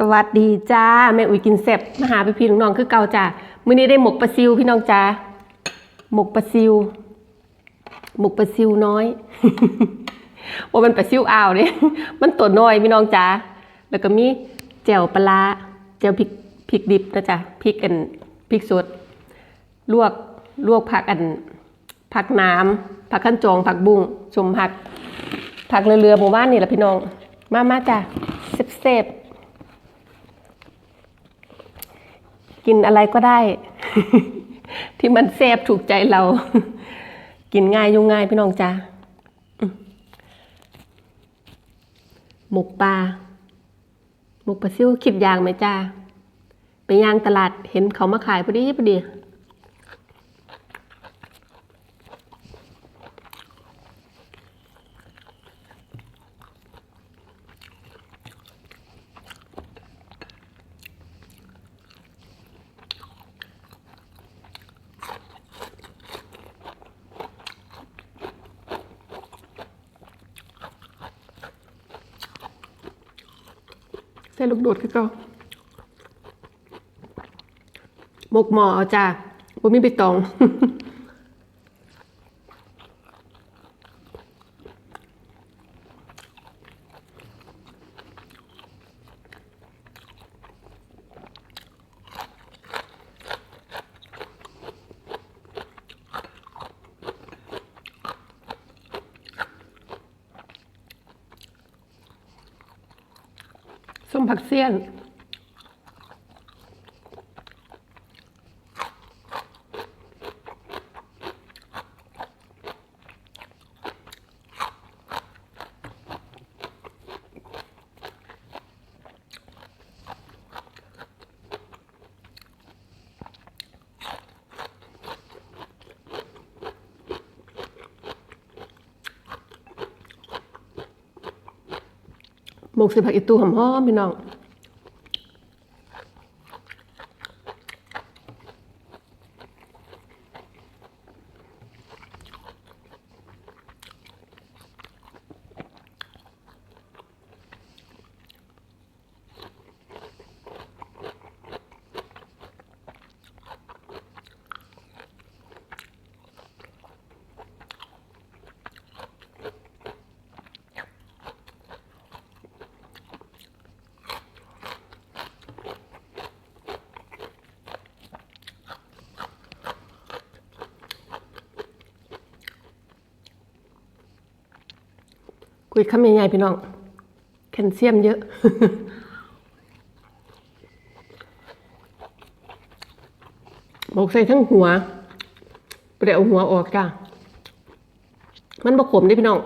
สวัสดีจ้าแม่อุ๋ยกินเสร็จมาหาพี่พี่น้องๆคือเก่าจ้ามื้อนี้ได้หมกปลาซิวพี่น้องจ้าหมกปลาซิว หมกปลาซิวน้อยว่ามันปลาซิวอ่าวเนี่ยมันตัวน้อยพี่น้องจ้าแล้วก็มีแจ่วปลาแจ่วพริกพริกดิบนะจ๊ะพริกกันพริกสดลวกลวกผักอันผักน้ำผักขั้นจองผักบุ้งชมผัก ผักเรือๆหมู่บ้านนี่แหละพี่น้อง มามาจ้ะเซฟๆ กินอะไรก็ได้ ที่มันแซ่บถูกใจเรา กินง่ายยุ่งง่ายพี่น้องจ้าหมกปลาหมกปลาซิ่วคิดยางไหมจ้าไปย่างตลาดเห็นเขามาขายพอดีพอดี ใส่ลูกโดดคือเก็หมกหมอเอาจ้าบ่มีใบตอง ส้มผักเสี้ยน ห มกใส่ผักอีตูหอมๆพี่น้อง คุยคำใหญ่ๆพี่น้อง แคลเซียมเยอะบอกใส่ทั้งหัวไปเอาหัวออกจ้ามันบกขมได้พี่น้อง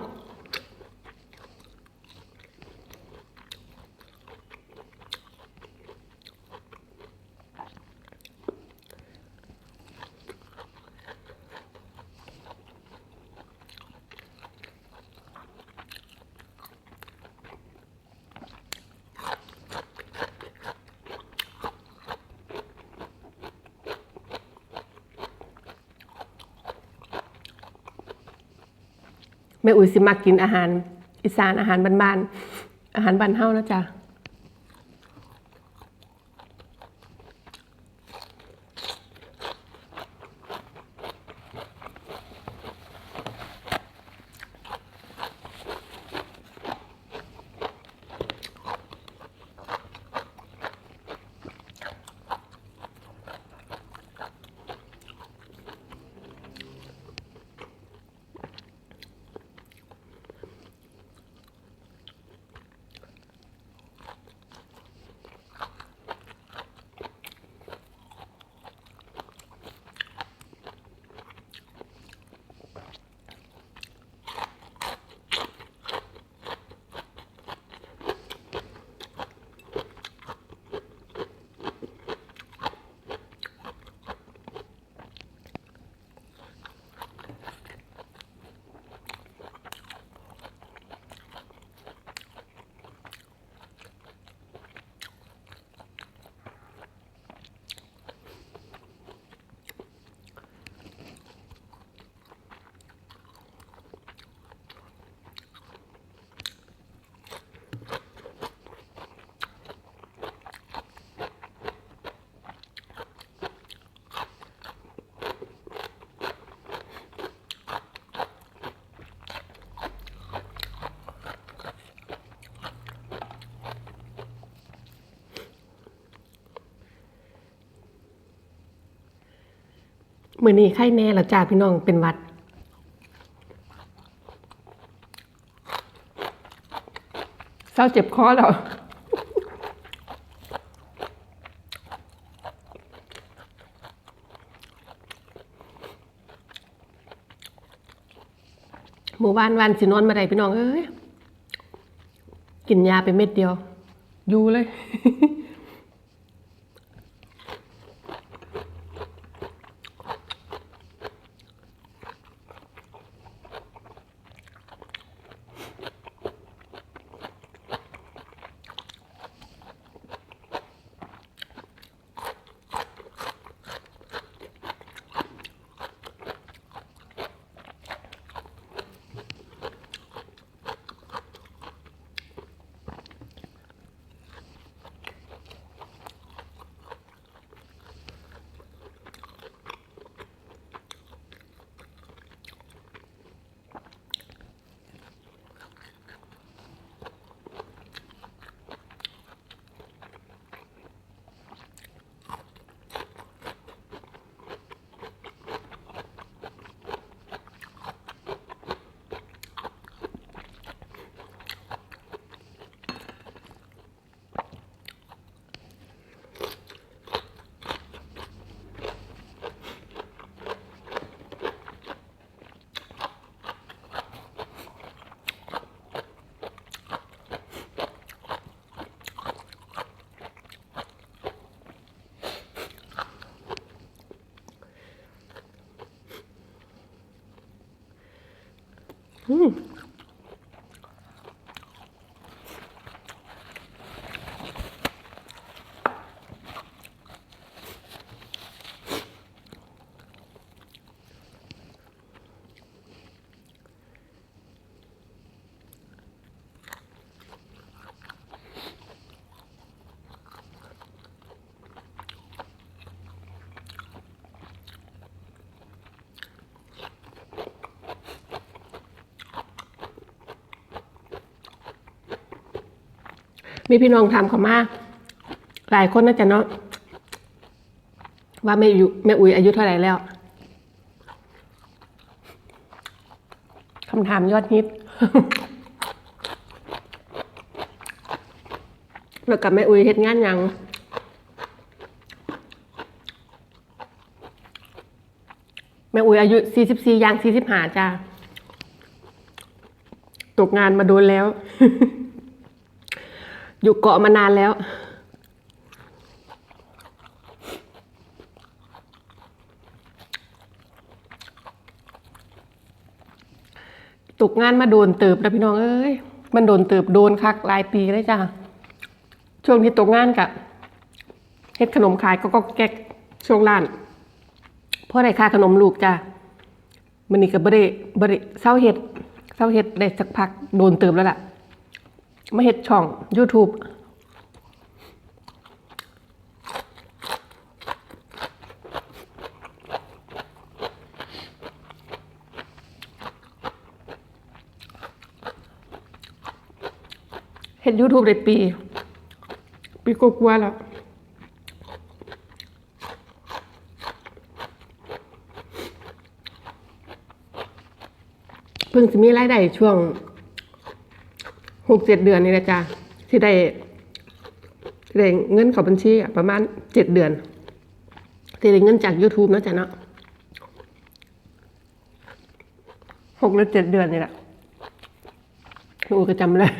แม่อุ๋ยสิมักกินอาหาร อีสานอาหารบ้านๆอาหารบ้านเฮานะจ๊ะ อ มือนี้ไข้แน่ล้วจ้าพี่น้องเป็นวัด เศร้าเจ็บคอแล้วหมู่บ้านวันสินอนมาได้พี่น้องเอ้ยกินยาไปเม็ดเดียว อยู่เลย Ooh. มีพี่น้องถามเขามาหลายคนน่าจะเนาะว่าแม่อยู่แม่อุ๋ยอายุเท่าไหร่แล้วคำถามยอดฮิตแล้วกับแม่อุ๋ยเฮ็ดงานยังแม่อุ๋ยอายุ 44ย่าง45จ้า ตกงานมาโดนแล้ว อยู่เกาะมานานแล้ว ตกงานมาโดนเติบแล้วพี่น้องเอ้ย มันโดนเติบโดนคักหลายปีเลยจ้ะช่วงที่ตกงานกะเฮ็ดขนมขายก็ก็แก๊กช่วงร้านเพราะได้ค่าขนมลูกจ้ะมันนี่ก็บ่ได้บ่ได้เศร้าเฮ็ดเศร้าเฮ็ดได้สักพักโดนเติบแล้วล่ะ มาเฮ็ดช่อง YouTube เฮ็ด YouTube ได้ปี ปีกว่าๆแล้วเพิ่งจะมีรายได้ช่วง หกเจ็ดเดือนนี่แหละจ้ะที่ได้ที่ได้เงินเข้าบัญชีประมาณเจ็ดเดือน ที่ได้เงินจาก YouTube นะจ๊ะเนาะหกหรือเจ็ดเดือนนี่แหละโอ้ก็จำเลย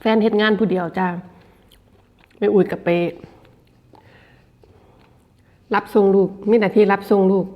แฟนเฮ็ดงานผู้เดียวจ้าไม่อุ่ยกับไป รับส่งลูกมีหน้าที่รับส่งลูก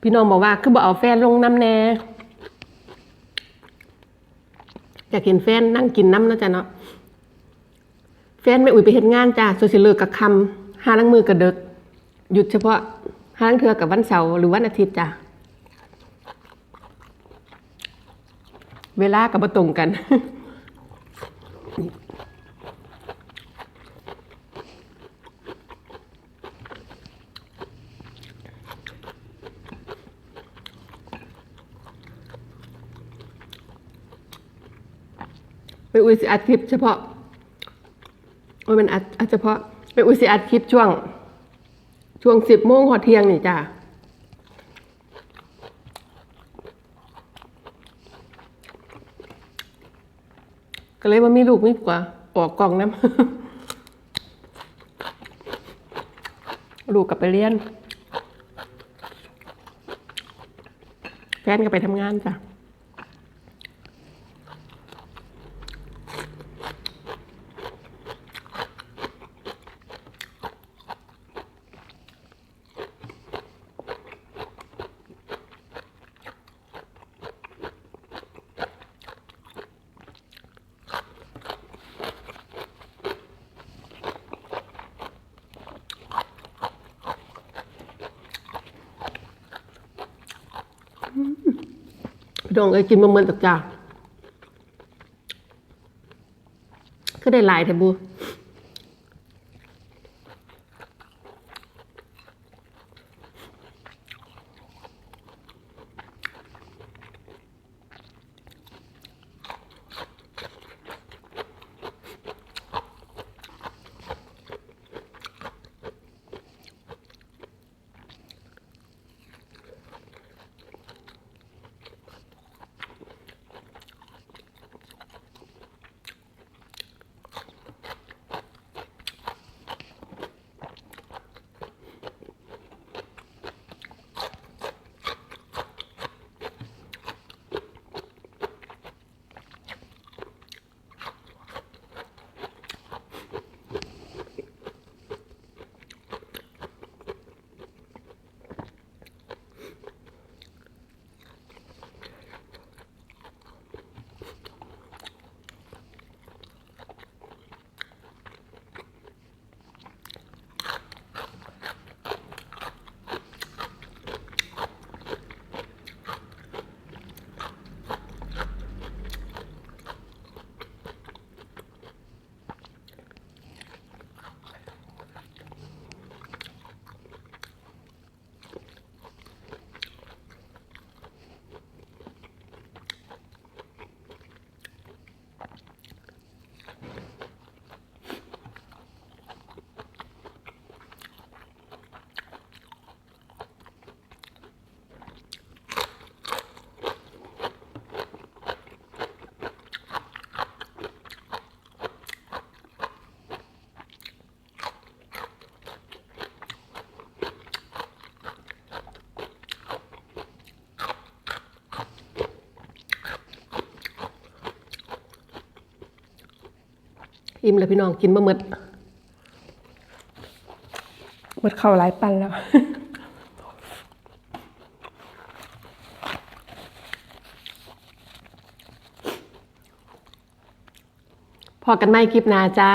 พี่น้องบอกว่าคือบอกเอาแฟนลงน้ำแน่อยากเห็นแฟนนั่งกินน้ำนะจ้ะเนาะแฟนไม่อุ่ยไปเห็นงานจ้ะส่วนสิเลิกกับคำหาลังมือกับเด็กหยุดเฉพาะหาลังเทือกับวันเสาร์หรือวันอาทิตย์จ้ะ เวลากับมาตรงกัน เป็นอุยสิอัดคลิปเฉพาะโอ้ยมันอัดอัดเฉพาะเป็นอุยสิอัดคลิปช่วง ช่วงสิบโมงหอเที่ยงนี่จ้าก็เลยว่ามีลูกมีกว่าออกกล่องน้ำลูกกลับไปเรียนแฟนก็ไปทำงานจ้ะ พี่น้องเอ้ยกินมาเมินตักจ้าก็ได้หลายแต่บู อิ่มเลยพี่น้องกินมาหมดหมดเข้าวหลายปันแล้วพอกันไม่คลิปหนาจ้า